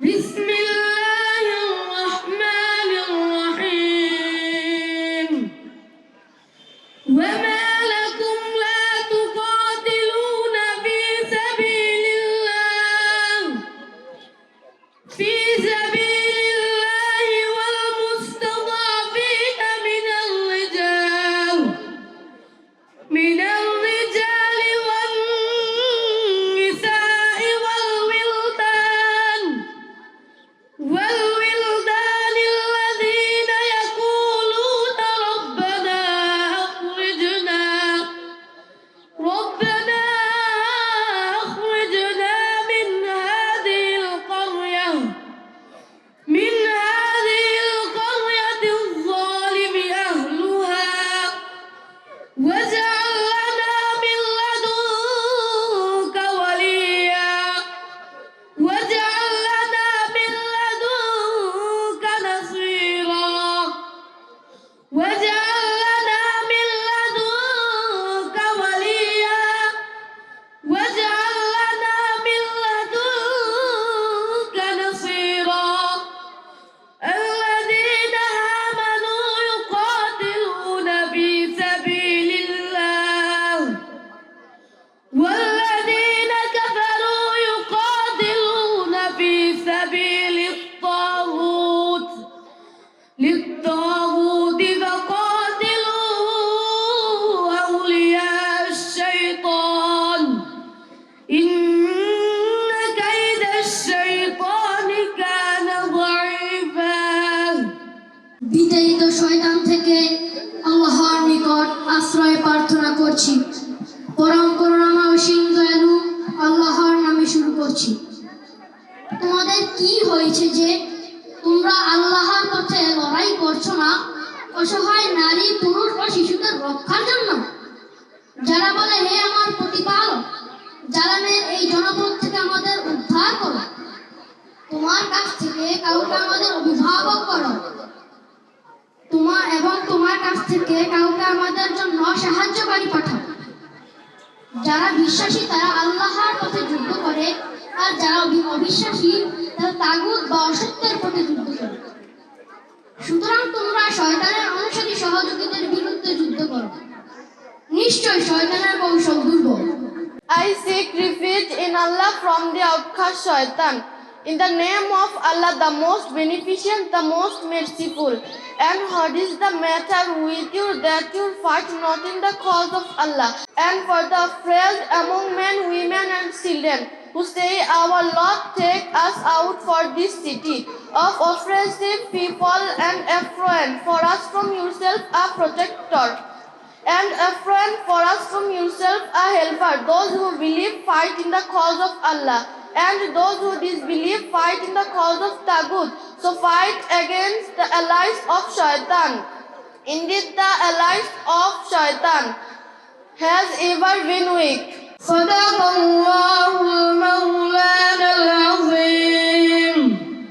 بسم الله الرحمن الرحيم. وما বিদায়িত শয়তান থেকে আল্লাহর নিকট আশ্রয় প্রার্থনা করছি। পরম করুণাময় অসীম দয়ালু আল্লাহর নামে শুরু করছি। তোমাদের কি হয়েছে যে তোমরা আল্লাহর পথে লড়াই করছ না? অসহায় নারী, পুরুষ ও শিশুদের রক্ষার জন্য? যারা বলে, হে আমার প্রতিপালক জালানের এই জনপদ থেকে আমাদের উদ্ধার করো। তোমার কাছ থেকে কাউকে আমাদের অভিভাবক করো। এবং তোমার কাছ থেকে কাউকে আমাদের জন্য সাহায্যকারী পাঠাও। যারা বিশ্বাসী, তারা আল্লাহর পথে যুদ্ধ করে, আর যারা অবিশ্বাসী, তারা তাগুত বা অসত্যের পথে যুদ্ধ করে। সুতরাং তোমরা শয়তানের অনুসারী সহযোগীদের বিরুদ্ধে যুদ্ধ করো। নিশ্চয় শয়তানের কৌশল দুর্বল। I seek refuge in Allah from the outcast shaitan. In the name of Allah, the most beneficent, the most merciful. And what is the matter with you that you fight not in the cause of Allah? And for the affairs among men, women, and children, who say, Our Lord, take us out for this city of oppressive people and affluent, for us from yourself a protector and a friend for us from yourself a helper. Those who believe fight in the cause of Allah, and those who disbelieve fight in the cause of Tagut. So fight against the allies of Shaitan. Indeed, the allies of Shaitan has ever been weak. صدق الله المولى